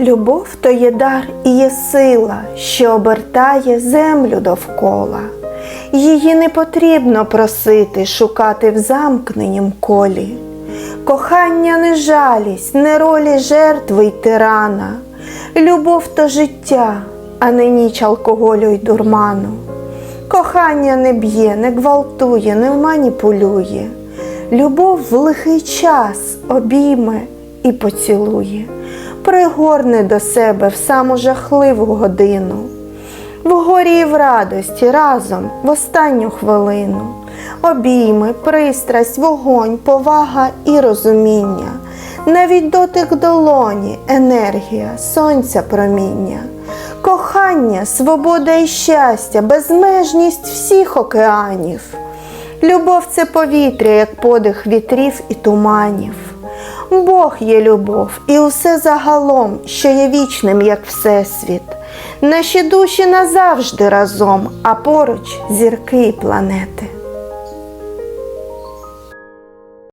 Любов то є дар і є сила, що обертає землю довкола. Її не потрібно просити, шукати в замкненім колі. Кохання не жалість, не ролі жертви й тирана. Любов то життя, а не ніч алкоголю й дурману. Кохання не б'є, не гвалтує, не маніпулює. Любов в лихий час обійме і поцілує, пригорне до себе в саму жахливу годину. В горі і в радості разом в останню хвилину. Обійми, пристрасть, вогонь, повага і розуміння, навіть дотик долоні, енергія, сонця проміння, кохання, свобода і щастя, безмежність всіх океанів. Любов це повітря, як подих вітрів і туманів. Бог є любов і усе загалом, що є вічним, як Всесвіт. Наші душі назавжди разом, а поруч зірки і планети.